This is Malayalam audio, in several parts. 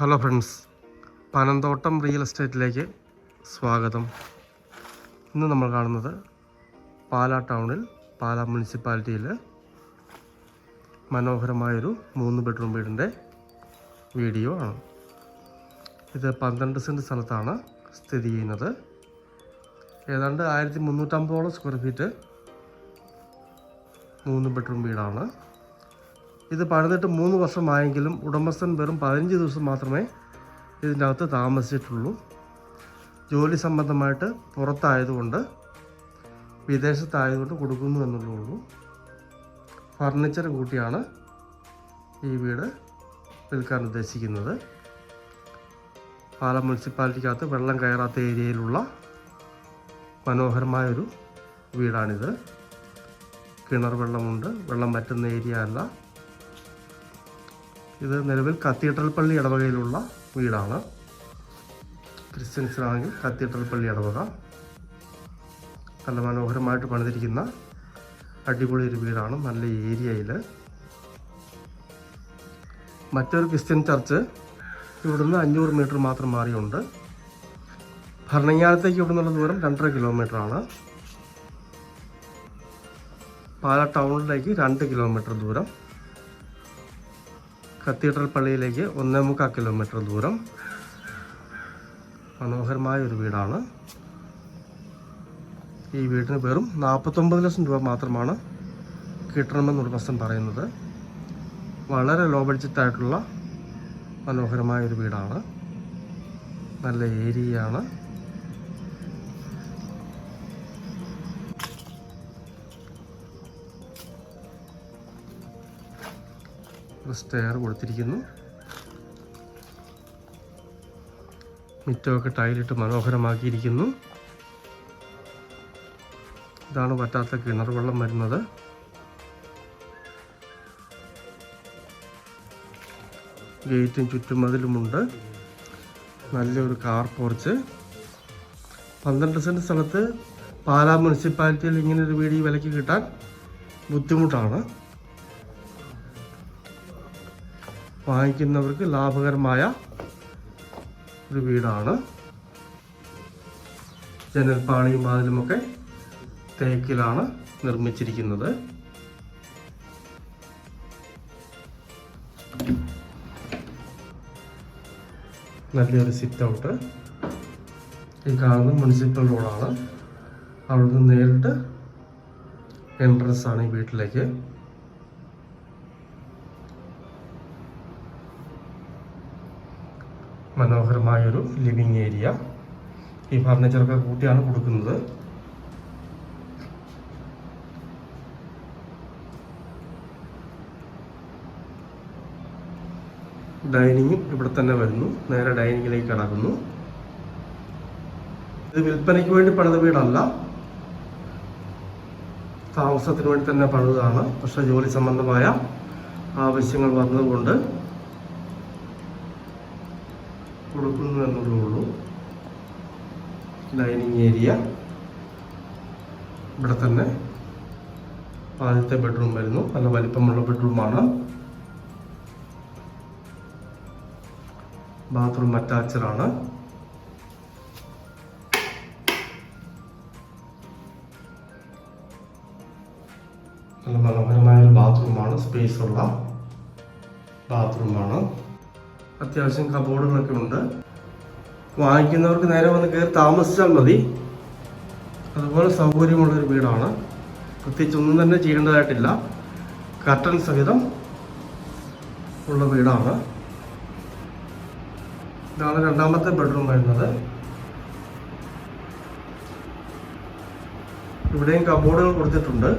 ഹലോ ഫ്രണ്ട്സ് പനന്തോട്ടം റിയൽ എസ്റ്റേറ്റിലേക്ക് സ്വാഗതം. ഇന്ന് നമ്മൾ കാണുന്നത് പാലാ ടൗണിൽ പാലാ മുനിസിപ്പാലിറ്റിയിൽ മനോഹരമായൊരു മൂന്ന് ബെഡ്റൂം വീടിന്റെ വീഡിയോ ആണ്. ഇത് പന്ത്രണ്ട് സെന്റ് സ്ഥലത്താണ് സ്ഥിതി ചെയ്യുന്നത്. ഏതാണ്ട് ആയിരത്തി മുന്നൂറ്റമ്പതോളം സ്ക്വയർ ഫീറ്റ് മൂന്ന് ബെഡ്റൂം വീടാണ്. ഇത് പണിതിട്ട് മൂന്ന് വർഷമായെങ്കിലും ഉടമസ്ഥൻ വെറും പതിനഞ്ച് ദിവസം മാത്രമേ ഇതിന്റെ അകത്ത് താമസിച്ചിട്ടുള്ളൂ. ജോലി സംബന്ധമായിട്ട് പുറത്തായതുകൊണ്ട് വിദേശത്തായതുകൊണ്ട് കൊടുക്കുന്നു എന്നുള്ളൂ ഫർണിച്ചർ കൂട്ടിയാണ് ഈ വീട് വിൽക്കാൻ ഉദ്ദേശിക്കുന്നത്. പാലം മുനിസിപ്പാലിറ്റിക്കകത്ത് വെള്ളം കയറാത്ത ഏരിയയിലുള്ള മനോഹരമായൊരു വീടാണിത്. കിണർ വെള്ളമുണ്ട് വെള്ളം പറ്റുന്ന ഏരിയ അല്ല. ഇത് നിലവിൽ കത്തീഡ്രൽ പള്ളി ഇടവകയിലുള്ള വീടാണ്. ക്രിസ്ത്യൻസിനാണെങ്കിൽ കത്തീഡ്രൽ പള്ളി ഇടവക. നല്ല മനോഹരമായിട്ട് പണിതിരിക്കുന്ന അടിപൊളി ഒരു വീടാണ് നല്ല ഏരിയയിൽ മറ്റൊരു ക്രിസ്ത്യൻ ചർച്ച് ഇവിടുന്ന് അഞ്ഞൂറ് മീറ്റർ മാത്രം മാറിയുണ്ട്. ഭരണങ്ങാനത്തേക്ക് ഇവിടെ നിന്നുള്ള ദൂരം രണ്ടര കിലോമീറ്റർ ആണ്. പാല ടൗണിലേക്ക് രണ്ട് കിലോമീറ്റർ ദൂരം. കത്തീഡ്രൽ പള്ളിയിലേക്ക് ഒന്നേ മുക്കാൽ കിലോമീറ്റർ ദൂരം. മനോഹരമായ ഒരു വീടാണ്. ഈ വീടിന് വെറും നാൽപ്പത്തൊമ്പത് ലക്ഷം രൂപ മാത്രമാണ് കിട്ടണമെന്ന് ഉടമസ്ഥൻ പറയുന്നത്. വളരെ ലോ ബഡ്ജറ്റായിട്ടുള്ള മനോഹരമായ ഒരു വീടാണ്. നല്ല ഏരിയയാണ്. സ്റ്റെയർ കൊടുത്തിരിക്കുന്നു. മിറ്റമൊക്കെ ടൈലിട്ട് മനോഹരമാക്കിയിരിക്കുന്നു. ഇതാണ് പറ്റാത്ത കിണർ വെള്ളം വരുന്നത്. ഗേറ്റും ചുറ്റുമതിലുമുണ്ട്. നല്ലൊരു കാർ പോർച്ച് പന്ത്രണ്ട് സെന്റ് സ്ഥലത്ത് പാലാ മുനിസിപ്പാലിറ്റിയിൽ ഇങ്ങനെ ഒരു വീട് ഈ വിലയ്ക്ക് കിട്ടാൻ ബുദ്ധിമുട്ടാണ്. വാങ്ങിക്കുന്നവർക്ക് ലാഭകരമായ ഒരു വീടാണ്. ജനൽപ്പാളിയും വാതിലുമൊക്കെ തേക്കിലാണ് നിർമ്മിച്ചിരിക്കുന്നത്. നല്ലൊരു സിറ്റ് ഔട്ട് ഈ കാണുന്നത് മുനിസിപ്പൽ റോഡാണ് അവിടുന്ന് നേരിട്ട് എൻട്രൻസ് ആണ് ഈ വീട്ടിലേക്ക്. മനോഹരമായൊരു ലിവിങ് ഏരിയ. ഈ ഫർണിച്ചറൊക്കെ കൂട്ടിയാണ് കൊടുക്കുന്നത്. ഡൈനിങ്ങും ഇവിടെ തന്നെ വരുന്നു. നേരെ ഡൈനിങ്ങിലേക്ക് കടക്കുന്നു. ഇത് വിൽപ്പനയ്ക്ക് വേണ്ടി പണിത വീടല്ല. താമസത്തിന് വേണ്ടി തന്നെ പണിതാണ് പക്ഷെ ജോലി സംബന്ധമായ ആവശ്യങ്ങൾ വന്നതുകൊണ്ട് കൊടുക്കുന്നു എന്നതേ ഉള്ളൂ ഏരിയ ഇവിടെ തന്നെ ആദ്യത്തെ ബെഡ്റൂം വരുന്നു നല്ല വലിപ്പമുള്ള ബെഡ്റൂമാണ് ബാത്റൂം അറ്റാച്ചഡാണ് നല്ല മനോഹരമായ ഒരു ബാത്റൂമാണ് സ്പേസ് ഉള്ള ബാത്റൂമാണ് അത്യാവശ്യം കബോർഡുകളൊക്കെ ഉണ്ട്. വാങ്ങിക്കുന്നവർക്ക് നേരെ വന്ന് കയറി താമസിച്ചാൽ മതി. അതുപോലെ സൗകര്യമുള്ളൊരു വീടാണ്. പ്രത്യേകിച്ച് ഒന്നും തന്നെ ചെയ്യേണ്ടതായിട്ടില്ല. കർട്ടൻ സഹിതം ഉള്ള വീടാണ്. ഇതാണ് രണ്ടാമത്തെ ബെഡ്റൂം വരുന്നത്. ഇവിടെയും കബോർഡുകൾ കൊടുത്തിട്ടുണ്ട്.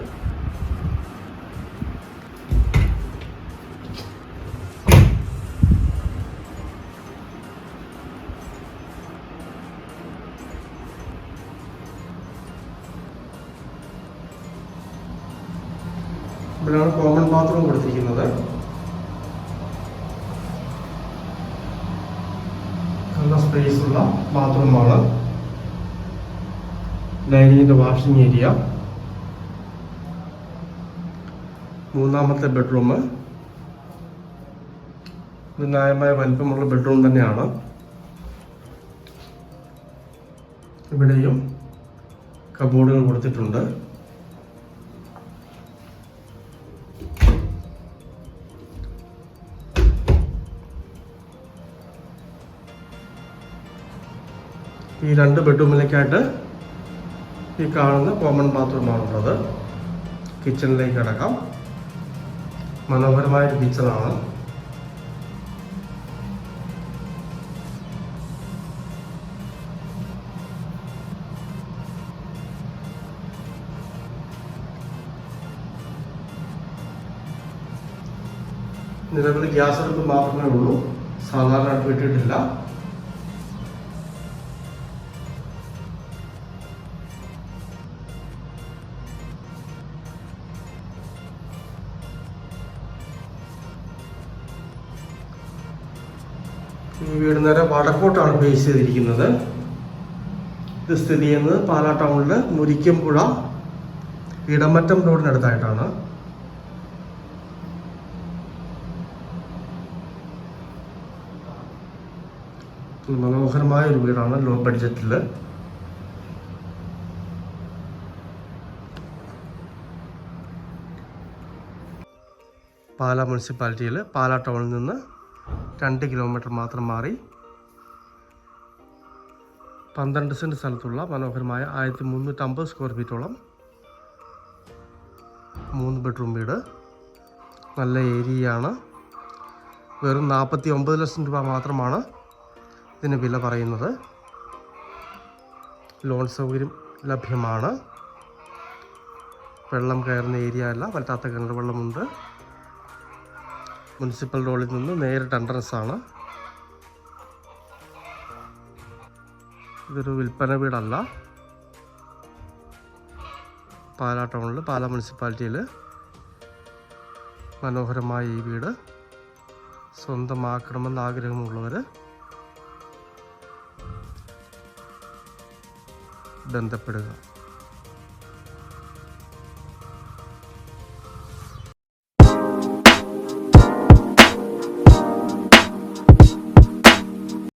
ഇവിടെയാണ് കോമൺ ബാത്റൂം കൊടുത്തിരിക്കുന്നത്. നല്ല സ്പേസ് ഉള്ള ബാത്റൂമാണ്. ഡൈനിങ്ങിന്റെ വാഷിംഗ് ഏരിയ മൂന്നാമത്തെ ബെഡ്റൂം ഇത് ന്യായമായ വലിപ്പമുള്ള ബെഡ്റൂം തന്നെയാണ്. ഇവിടെയും കബോർഡുകൾ കൊടുത്തിട്ടുണ്ട്. ഈ രണ്ട് ബെഡ്റൂമിലേക്കായിട്ട് ഈ കാണുന്ന കോമൺ ബാത്റൂമാണുള്ളത് കിച്ചണിലേക്ക് കിടക്കാം. മനോഹരമായ ഒരു കിച്ചണാണ്. നിലവിൽ ഗ്യാസ് അടുപ്പ് മാത്രമേ ഉള്ളൂ. സാധാരണ അടുപ്പ് ഇട്ടിട്ടില്ല. വീട് നേരെ വടക്കോട്ടാണ് ബേസ് ചെയ്തിരിക്കുന്നത്. ഇത് സ്ഥിതി ചെയ്യുന്നത് പാലാ ടൗണിൽ മുരിക്കമ്പുഴ ഇടമറ്റം റോഡിനടുത്തായിട്ടാണ് മനോഹരമായ ഒരു വീടാണ് ലോ. ബഡ്ജറ്റിൽ പാലാ മുനിസിപ്പാലിറ്റിയിൽ പാലാ ടൗണിൽ നിന്ന് രണ്ട് കിലോമീറ്റർ മാത്രം മാറി പന്ത്രണ്ട് സെന്റ് സ്ഥലത്തുള്ള മനോഹരമായ ആയിരത്തി മുന്നൂറ്റമ്പത് സ്ക്വയർ ഫീറ്റോളം മൂന്ന് ബെഡ്റൂം വീട്. നല്ല ഏരിയയാണ് വെറും നാൽപ്പത്തി ഒമ്പത് ലക്ഷം രൂപ മാത്രമാണ് ഇതിന് വില പറയുന്നത്. ലോൺ സൗകര്യം ലഭ്യമാണ്. വെള്ളം കയറുന്ന ഏരിയ അല്ല വല്ലാത്ത കിണർ വെള്ളമുണ്ട്. മുനിസിപ്പൽ റോഡിൽ നിന്ന് നേരിട്ട് എൻട്രൻസ് ആണ്. ഇതൊരു വിൽപ്പന വീടല്ല. പാലാ ടൗണിൽ പാലാ മുനിസിപ്പാലിറ്റിയിൽ മനോഹരമായ ഈ വീട്. സ്വന്തമാക്കണമെന്ന് ആഗ്രഹമുള്ളവർ ബന്ധപ്പെടുക.